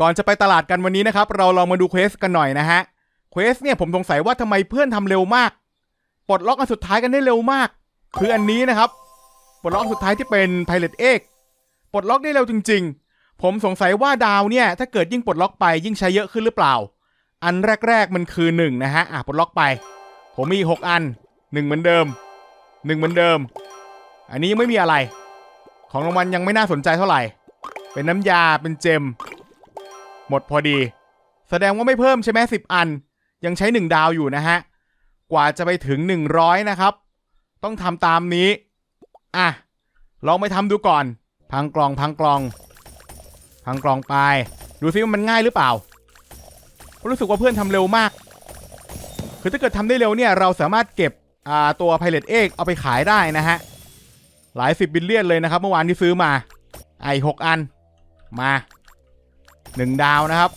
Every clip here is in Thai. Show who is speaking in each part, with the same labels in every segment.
Speaker 1: ก่อนจะไปตลาดกันวันนี้นะครับ เราลองมาดูเควสกันหน่อยนะฮะเควสเนี่ยผมสงสัยว่าทำไมเพื่อนทำเร็วมาก ปลดล็อกอันสุดท้ายกันได้เร็วมาก คืออันนี้นะครับ ปลดล็อกสุดท้ายที่เป็น Pilot X ปลดล็อกได้เร็วจริง ๆ ผมสงสัยว่าดาวเนี่ย ถ้าเกิดยิ่งปลดล็อกไปยิ่งใช้เยอะขึ้นหรือเปล่า อันแรก ๆ มันคือ1นะฮะอะปลดล็อกไป ผมมี 6 อัน 1 เหมือนเดิม 1 เหมือนเดิม อันนี้ยังไม่มีอะไร ของรางวัลยังไม่น่าสนใจเท่าไหร่ เป็นน้ำยาเป็นเจม หมดพอดี แสดงว่าไม่เพิ่มใช่ไหมสิบอัน ยังใช้1ดาวอยู่นะฮะ กว่าจะไปถึง100นะครับ ต้องทำตามนี้ อะ ลองไปทำดูก่อน พังกล่องพังกล่อง พังกล่องไป ดูซิว่ามันง่ายหรือเปล่า รู้สึกว่าเพื่อนทำเร็วมาก คือถ้าเกิดทำได้เร็วเนี่ย เราสามารถเก็บอ่าตัว Pilot X เอาไปขายได้นะฮะ หลายสิบบิลเลียนเลยนะครับ เมื่อวานที่ซื้อมาไอ้หกอัน มา หนึ่งดาวนะครับ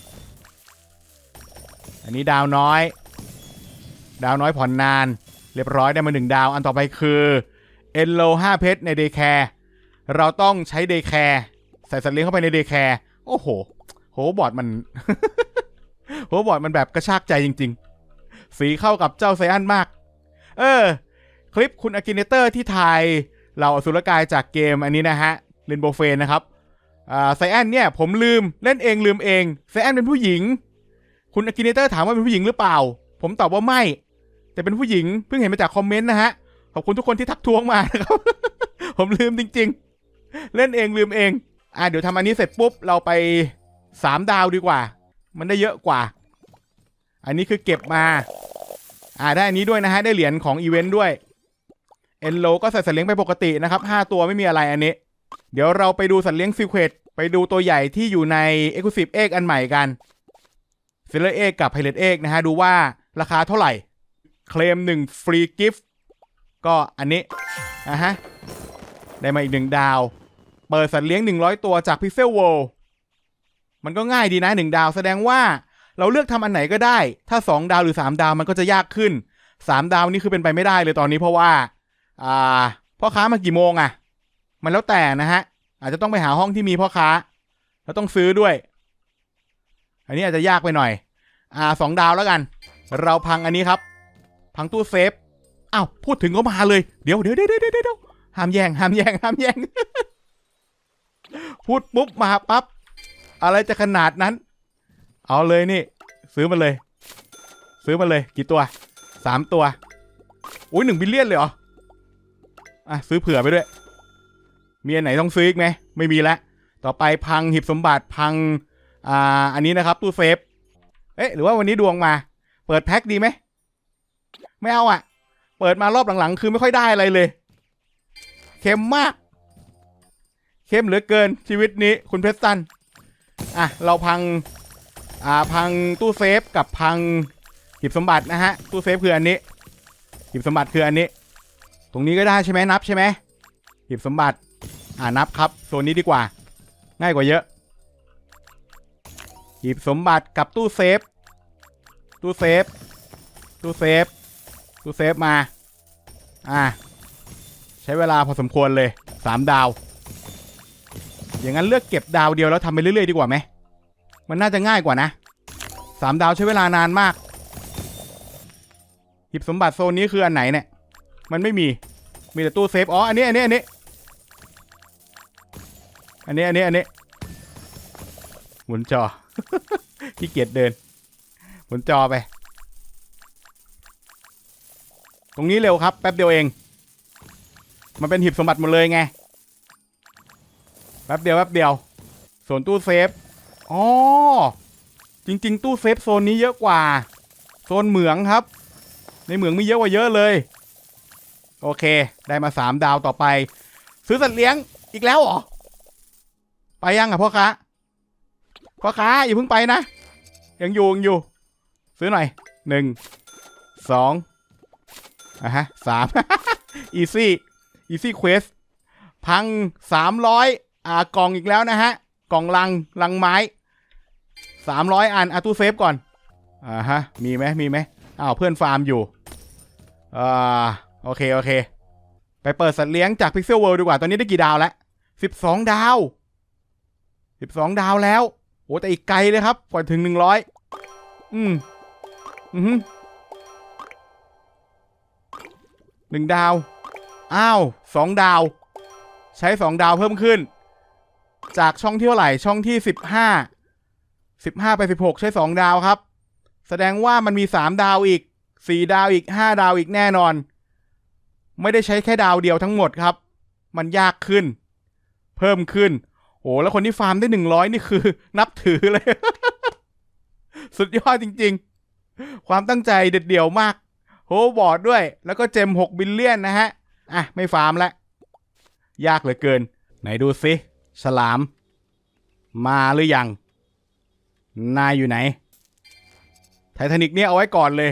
Speaker 1: อันนี้ดาวน้อย ดาวน้อยผ่อนนาน เรียบร้อยได้มาหนึ่งดาว อันต่อไปคือเอ็นโลห้าเพชรในเดย์แคร์เราต้องใช้เดย์แคร์ใส่สัตว์เลี้ยงเข้าไปในเดย์แคร์โอ้โห โหบอร์ดมัน โหบอร์ดมันแบบกระชากใจจริง ๆ สีเข้ากับเจ้าไซอันมาก เออ คลิปคุณอากินเนเตอร์ที่ถ่ายเหล่าอสุรกายจากเกมอันนี้นะฮะเรนโบเฟนนะครับ ไซแอนเนี่ยผมลืมเล่นเองลืมเองไซแอนเป็นผู้หญิง คุณอากินเตอร์ถามว่าเป็นผู้หญิงหรือเปล่า ผมตอบว่าไม่ แต่เป็นผู้หญิงเพิ่งเห็นมาจากคอมเมนต์นะฮะ ขอบคุณทุกคนที่ทักท้วงมานะครับ ผมลืมจริง ๆ เล่นเองลืมเอง อะเดี๋ยวทำอันนี้เสร็จปุ๊บเราไปสามดาวดีกว่า มันได้เยอะกว่า อันนี้คือเก็บมา อ่าได้อันนี้ด้วยนะฮะได้เหรียญของอีเวนต์ด้วยเอ็นโลก็ใส่สเลี้ยงไปปกตินะครับ5ตัวไม่มีอะไรอันนี้ เดี๋ยวเราไปดูสัตว์เลี้ยงซีเควตไปดูตัวใหญ่ที่อยู่ใน e x c l u s i v e Egg อันใหม่กันฟิลเลอร์เอกกับ Pilot Egg นะฮะ ดูว่าราคาเท่าไหร่ เคลม1ฟรีกิฟต์ก็อันนี้นะฮะ ได้มาอีกหนึ่งดาว เปิดสัตว์เลี้ยง 100 ตัวจาก Pixel World มันก็ง่ายดีนะ 1 ดาวแสดงว่าเราเลือกทำอันไหนก็ได้ ถ้า 2 ดาวหรือ 3 ดาวมันก็จะยากขึ้น 3 ดาวนี่คือเป็นไปไม่ได้เลยตอนนี้เพราะว่า อ่าพ่อค้ามากี่โมงอะ่ะ มันแล้วแต่นะฮะ อาจจะต้องไปหาห้องที่มีพ่อค้า แล้วต้องซื้อด้วย อันนี้อาจจะยากไปหน่อย อ่าสองดาวแล้วกัน เราพังอันนี้ครับ พังตู้เซฟอ้าวพูดถึงก็มาเลย เดี๋ยวเดี๋ยวเดี๋ยวเดี๋ยวเดี๋ยวห้ามแย่งห้ามแย่งห้ามแย่งพูดปุ๊บมาปั๊บอะไรจะขนาดนั้น เอาเลยนี่ ซื้อมาเลย ซื้อมาเลย กี่ตัวสามตัว อุ้ยหนึ่งบิลเลียนเลยเหรอ อะ ซื้อเผื่อไปด้วย มีอันไหนต้องซื้ออีกไหมไม่มีแล้วต่อไปพังหีบสมบัติพังอ่าอันนี้นะครับตู้เซฟเอ๊ะหรือว่าวันนี้ดวงมา เปิดแพ็คดีไหมไม่เอาอะ เปิดมารอบหลังๆ คือไม่ค่อยได้อะไรเลยเค็มมากเค็มเหลือเกินชีวิตนี้คุณเพชรตันอะเราพังอ่าพังตู้เซฟกับพังหีบสมบัตินะฮะตู้เซฟคืออันนี้หีบสมบัติคืออันนี้ ตรงนี้ก็ได้ใช่ไหมนับใช่ไหมหีบสมบัติ อ่านับครับโซนนี้ดีกว่า ง่ายกว่าเยอะหีบสมบัติกับตู้เซฟ ตู้เซฟ ตู้เซฟ ตู้เซฟมา อ่า ใช้เวลาพอสมควรเลยสามดาว อย่างนั้นเลือกเก็บดาวเดียวแล้วทำไปเรื่อยๆดีกว่าไหม มันน่าจะง่ายกว่านะสามดาวใช้เวลานานมาก หยิบสมบัติโซนนี้คืออันไหนเนี่ย มันไม่มี มีแต่ตู้เซฟ อ๋อ อันนี้ อันนี้ อันนี้ อันนี้อันนี้อันนี้หมุนจอ ขี้เกียจเดิน หมุนจอไป ตรงนี้เร็วครับ แป๊บเดียวเอง มันเป็นหีบสมบัติหมดเลยไง แป๊บเดียวแป๊บเดียว ส่วนตู้เซฟ อ๋อ จริง ๆ ตู้เซฟโซนนี้เยอะกว่า โซนเหมืองครับ ในเหมืองมีเยอะกว่าเยอะเลย โอเค ได้มาสามดาวต่อไป ซื้อสัตว์เลี้ยงอีกแล้วเหรอ ไปยังอะพ่อค้าพ่อค้าอย่าเพิ่งไปนะ ยังอยู่ยังอยู่ ซื้อหน่อยหนึ่งสองอะฮะสามอีซี่อีซี่เควสพังสามร้อยอ่ากล่องอีกแล้วนะฮะ กล่องลังลังไม้สามร้อยอันอาตู้เซฟก่อนอ่าฮะมีไหมมีไหมอ้าวเพื่อนฟาร์มอยู่อ่าโอเค โอเค ไปเปิดสัตว์เลี้ยงจาก Pixel World ดีกว่า ตอนนี้ได้กี่ดาวแล้วสิบสองดาว สิบสองดาวแล้วโอ้แต่อีกไกลเลยครับ กว่าถึงหนึ่งร้อยอืม อือหือหนึ่งดาว อ้าวสองดาว ใช้สองดาวเพิ่มขึ้น จากช่องที่เท่าไหร่ ช่องที่สิบห้า สิบห้าไปสิบหกใช้สองดาวครับ แสดงว่ามันมีสามดาวอีก สี่ดาวอีกห้าดาวอีกแน่นอน ไม่ได้ใช้แค่ดาวเดียวทั้งหมดครับ มันยากขึ้น เพิ่มขึ้น โอ้แล้วคนที่ฟาร์มได้หนึ่งร้อยนี่คือ นับถือเลย สุดยอดจริง ๆ ความตั้งใจเด็ดเดี่ยวมากโฮบอร์ดด้วย แล้วก็เจมหกบิลเลียนนะฮะ อะ ไม่ฟาร์มละ ยากเหลือเกิน ไหนดูซิฉลาม มาหรือยัง นายอยู่ไหน ไททานิกเนี่ยเอาไว้ก่อนเลย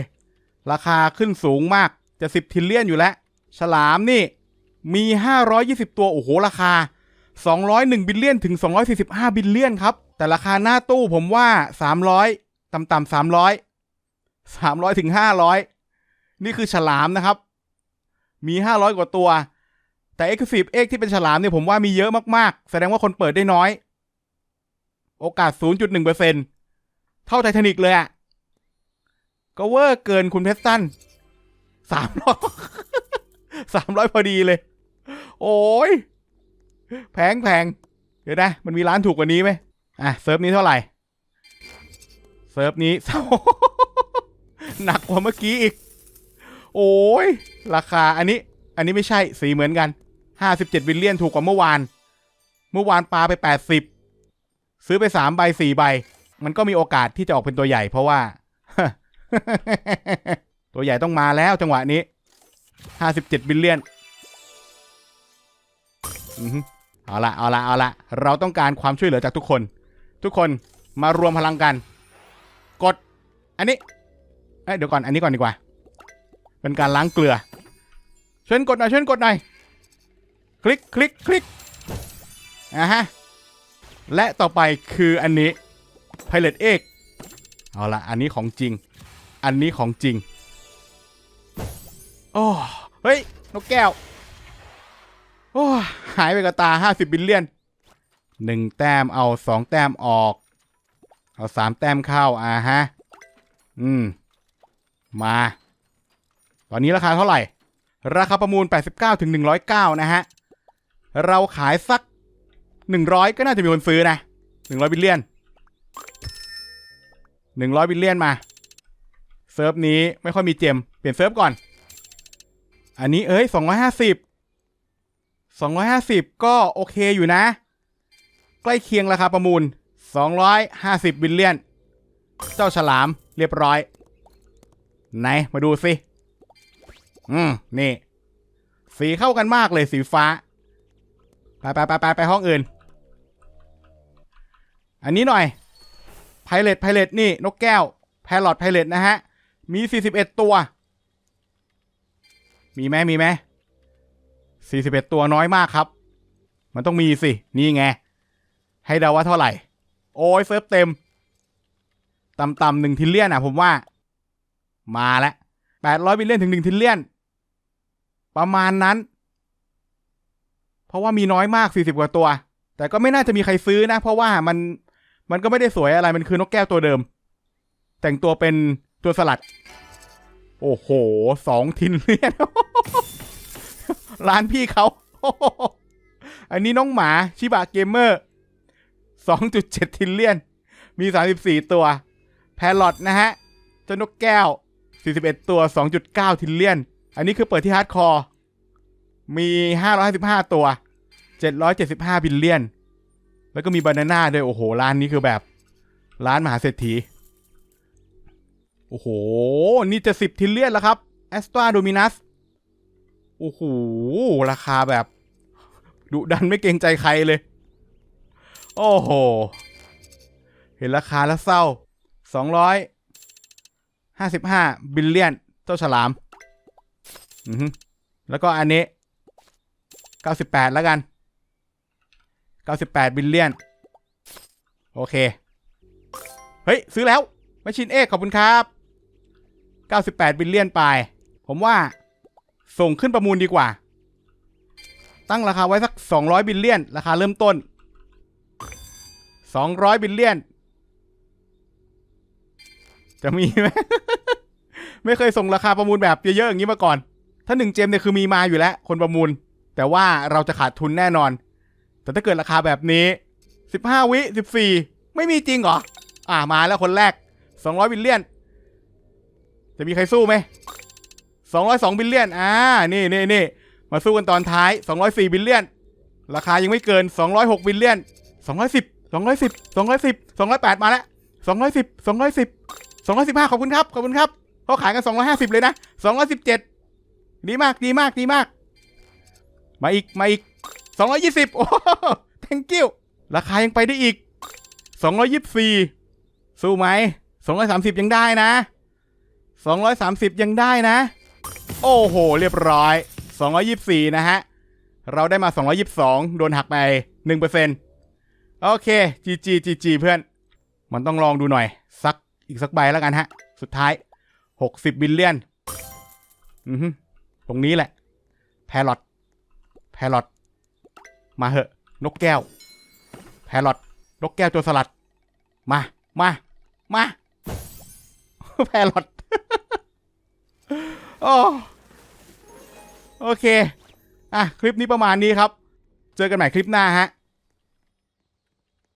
Speaker 1: ราคาขึ้นสูงมากจะสิบทิลเลียนอยู่แล้ว ฉลามนี่มี 520 ตัว โอ้โห ราคา 201 บิลเลียนถึง 245 บิลเลียนครับ แต่ราคาหน้าตู้ผมว่า 300 ต่ำๆ300 300ถึง500 นี่คือฉลามนะครับ มี 500 กว่าตัว แต่ Exclusive X ที่เป็นฉลามเนี่ยผมว่ามีเยอะมากๆ แสดงว่าคนเปิดได้น้อย โอกาส 0.1%เท่าไททานิกเลยอะก็เวอร์เกินคุณเพชรตันสามร้อยสามร้อยพอดีเลย โอ้ย แพงแพงเดี๋ยวนะ มันมีร้านถูกกว่านี้ไหมอะ เซิร์ฟนี้เท่าไหร่ เซิร์ฟนี้ หนักกว่าเมื่อกี้อีก โอ้ย ราคาอันนี้ อันนี้ไม่ใช่ สีเหมือนกัน ห้าสิบเจ็ดบิลเลียนถูกกว่าเมื่อวาน เมื่อวานปลาไปแปดสิบ ซื้อไปสามใบสี่ใบ มันก็มีโอกาสที่จะออกเป็นตัวใหญ่เพราะว่า ตัวใหญ่ต้องมาแล้วจังหวะนี้ห้าสิบเจ็ดบิลเลียน อือ เอาละเอาละเอาละเราต้องการความช่วยเหลือจากทุกคน ทุกคนมารวมพลังกัน กด อันนี้เอ้ยเดี๋ยวก่อน อันนี้ก่อนดีกว่า เป็นการล้างเกลือช่วยกดหน่อยช่วยกดหน่อย คลิกคลิกคลิกอะฮะ และต่อไปคืออันนี้ Pilot X เอาละอันนี้ของจริง อันนี้ของจริง โอ้ เฮ้ย นกแก้ว โอ้ หายไปกับตาห้าสิบบิลเลียนหนึ่งแต้มเอาสองแต้มออก เอาสามแต้มเข้าอ่าฮะ อืม มา ตอนนี้ราคาเท่าไหร่ ราคาประมูล 89ถึง109 นะฮะ เราขายสัก 100 ก็น่าจะมีคนซื้อนะ 100 บิลเลียน 100 บิลเลียนมา เซิร์ฟนี้ไม่ค่อยมีเจม เปลี่ยนเซิร์ฟก่อน อันนี้เอ้ย 250 250 ก็โอเคอยู่นะ ใกล้เคียงราคาประมูล 250 บิลเลียน เจ้าฉลามเรียบร้อย ไหน มาดูสิ อืม นี่ สีเข้ากันมากเลยสีฟ้า ไปไปไปไปไปห้องอื่น อันนี้หน่อยไพเรตไพเรตนี่ นกแก้วแพลอตไพเรตนะฮะ มี 41 ตัว มีไหมมีไหม 41 ตัวน้อยมากครับ มันต้องมีสิ นี่ไง ให้เดาว่าเท่าไหร่ โอ้ยเซิร์ฟเต็มต่ำๆหนึ่งทิลเลียนอะ ผมว่า มาแล้ว800บิลเลียนถึง1ทิลเลียน ประมาณนั้น เพราะว่ามีน้อยมาก 40 กว่าตัว แต่ก็ไม่น่าจะมีใครซื้อนะ เพราะว่ามันมันก็ไม่ได้สวยอะไร มันคือนกแก้วตัวเดิม แต่งตัวเป็นตัวสลัด โอ้โห สองทินเลียน ร้านพี่เขาอันนี้น้องหมาชิบะเกมเมอร์ 2.7 ทินเลียน มี 34 ตัว แพลอตนะฮะเจ้านกแก้ว 41 ตัว 2.9 ทินเลียน อันนี้คือเปิดที่ฮาร์ดคอร์ มี 555 ตัว 775 บิลเลียน แล้วก็มีบานาน่าด้วย โอ้โห ร้านนี้คือแบบ ร้านมหาเศรษฐี โอ้โห นี่จะ 10 ทิลเลียนแล้วครับ a s t r a Dominus โโอ้โห ราคาแบบดุดันไม่เกรงใจใครเลย โอ้โห เห็นราคาแล้วเศร้า255บิลเลียน เจ้าฉลาม อือแล้วก็อันนี้98แปดแล้วกัน98บิลเลียน โอเค เฮ้ย ซื้อแล้วแมชชีนเอกขอบคุณครับ 98 บิลเลียนไป ผมว่า ส่งขึ้นประมูลดีกว่า ตั้งราคาไว้สัก 200 บิลเลียน ราคาเริ่มต้น 200 บิลเลียน จะมีไหม ไม่เคยส่งราคาประมูลแบบเยอะๆอย่างนี้มาก่อน ถ้าหนึ่งเจมเนี่ยคือมีมาอยู่แล้ว คนประมูล แต่ว่าเราจะขาดทุนแน่นอน แต่ถ้าเกิดราคาแบบนี้ 15 วิ 14 ไม่มีจริงเหรอ อ่ามาแล้วคนแรก 200 บิลเลียน จะมีใครสู้ไหม 202บิลเลียนอ่านี่นี่นี่มาสู้กันตอนท้าย 204บิลเลียนราคายังไม่เกิน 206บิลเลียน210 210 210 208 มาแล้ว 210 210 215 ขอบคุณครับ ขอบคุณครับเขาขายกัน 250 เลยนะ 217 ดีมาก ดีมาก ดีมาก มาอีก มาอีก 220 โอ้ thank you ราคายังไปได้อีก 224 สู้ไหม 230 ยังได้นะ 230 ยังได้นะ โอ้โห เรียบร้อย 224 นะฮะ เราได้มา 222 โดนหักไป 1%โอเค GG GG เพื่อน มันต้องลองดูหน่อย สักอีกสักใบแล้วกันฮะ สุดท้าย 60 บิลเลียน อือตรงนี้แหละ แพรอตแพรอตมาเหอะ นกแก้ว แพรอตนกแก้วโจรสลัด มา มา มา แพรอตโอ้ โอเค อะ คลิปนี้ประมาณนี้ครับ เจอกันใหม่คลิปหน้าฮะ